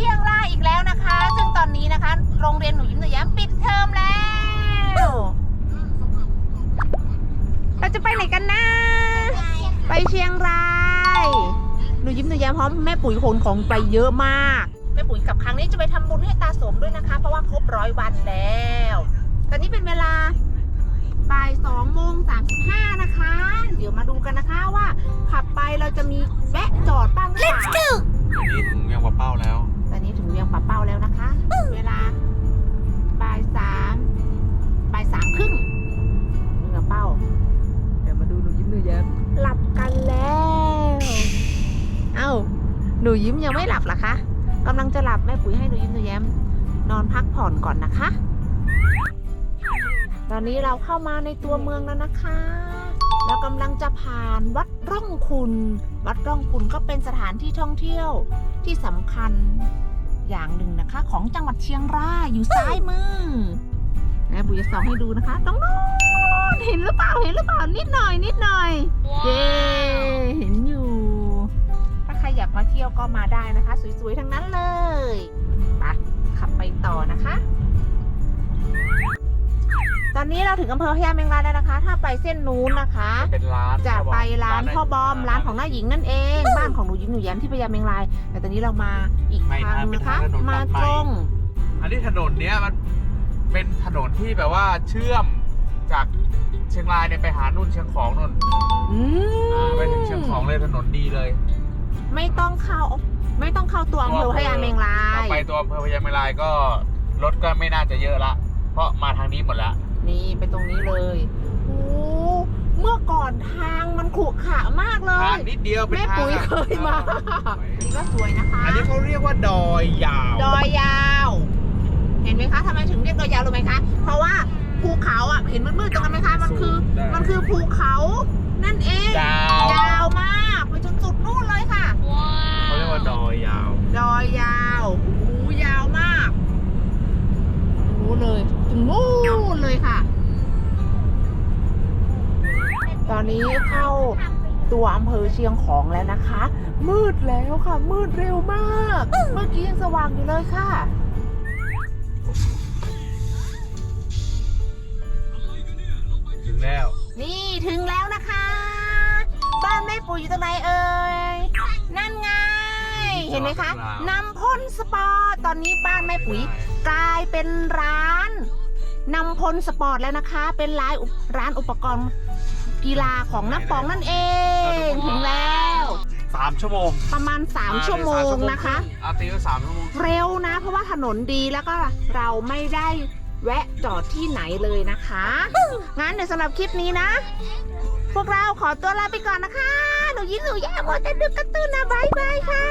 ชียงรายอีกแล้วนะคะ ซึ่งตอนนี้นะคะ โรงเรียนหนูยิ้มหนูแย้มปิดเทอมแล้ว เราจะไปไหนกันนะ ไปเชียงราย หนูยิ้มหนูแย้มพร้อมแม่ปุ๋ยขนของไปเยอะมากแม่ปุ๋ยกับครั้งนี้จะไปทำบุญให้ตาสมด้วยนะคะ เพราะว่าครบร้อยวันแล้ว ตอนนี้เป็นเวลาบ่ายสองโมงสามสิบห้านะคะ เดี๋ยวมาดูกันนะคะว่าขับไปเราจะมีแวะจอดบ้างหรือเปล่าอันนี้ถึง เวียงปะเป้าแล้ว ตอนนี้ถึงเวียงป่าเป้าแล้วนะคะ เวลาบ่ายสามบ่ายสามครึ่งเวียงป่าเป้า เดี๋ยวมาดูหนูยิ้มหนูแย้มหลับกันแล้ว เอ้า หนูยิ้มยังไม่หลับเหรอคะกำลังจะหลับแม่ปุ๋ยให้หนูยิ้มหนูแย้ม นอนพักผ่อนก่อนนะคะ ตอนนี้เราเข้ามาในตัวเมืองแล้วนะคะ แล้วกำลังจะผ่านวัดร่องคุณ วัดร่องคุณก็เป็นสถานที่ท่องเที่ยวที่สำคัญอย่างหนึ่งนะคะ ของจังหวัดเชียงรายอยู่ซ้ายมือแม่บุญจะส่องให้ดูนะคะตรงโน้นเห็นหรือเปล่าเห็นหรือเปล่านิดหน่อย นิดหน่อยเย้เห็นอยู่ ถ้าใครอยากมาเที่ยวก็มาได้นะคะ สวยๆทั้งนั้นเลยไปขับไปต่อนะคะต อนนี้เราถึงอำเภอพญาเมงรายแล้วนะคะ ถ้าไปเส้นนู้นนะคะ เป็นร้านจะไปร้านพ่อบอมร้านของนน้าหญิงนั่นเอง บ้านของหนูยิ้มหนูแย้มที่พญาเมงราย แต่ตอนนี้เรามาอีกไม่ทางหนึงนะคะเป็นทางถนนมาตัดใหม่ตรงอันนี้ถนนเนี้ยมันเป็นถนนที่แบบว่าเชื่อมจากเชียงรายเนี่ยไปหานุ่นเชียงของนุ่นอือ่ามไปถึงเชียงของเลยถนนดีเลย ไม่ต้องเข้าไม่ต้องเข้าตัวอำเภอพญาเมงรายเราไปตัวอำเภอพญาเมงรายก็รถก็ไม่น่าจะเยอะละ เพราะมาทางนี้หมดละ นี่ไปตรงนี้เลยโอ้เมื่อก่อนทางมันขรุขระมากเลทาย งนิดเดียวเป็นแม่ทางปุ๋ยอะเคยมา นี่ก็สวยนะคะ อันนี้เขาเรียกว่าดอยยาวดอยยาว เห็นไหมคะทำไมถึงเรียกดอยยาวรู้ไหมคะ เพราะว่าภูเขาอะ เห็นมืดๆตรงนั้นไหมคะ มันคือ มันคือภูเขา นั่นเอง ยาว ยาวมาก ไปจนสุดนู่นเลยค่ะ เขาเรียกว่าดอยยาว ดอยยาวโอ้โหยาวมากรู้เลยถึง นู่นเลยค่ะ ตอนนี้เข้าตัวอำเภอเชียงของแล้วนะคะ มืดแล้วค่ะ มืดเร็วมาก เมื่อกี้ยังสว่างอยู่เลยค่ะถึงแล้ว นี่ถึงแล้วนะคะ บ้านแม่ปุ๋ยอยู่ตรงไหนเอ่ย นั่นไง เห็นไหมคะนำพ่นสปอร์ตตอนนี้บ้านแม่ปุ๋ยกลายเป็นร้าน นำพลสปอร์ตแล้วนะคะ เป็นร้านอุปร้านอุปกรณ์กีฬาของน้าปองนั่นเองถึงแล้ว สามชั่วโมง ประมาณ 3 ชั่วโมงนะคะ อาตีก็สามชั่วโมง เร็วนะ เพราะว่าถนนดีแล้วก็เราไม่ได้แวะจอดที่ไหนเลยนะคะ งั้นเดี๋ยวสำหรับคลิปนี้นะ พวกเราขอตัวลาไปก่อนนะคะ หนูยิ้มหนูแย่หมดแต่ดึกกระตื้นนะบายบายค่ะ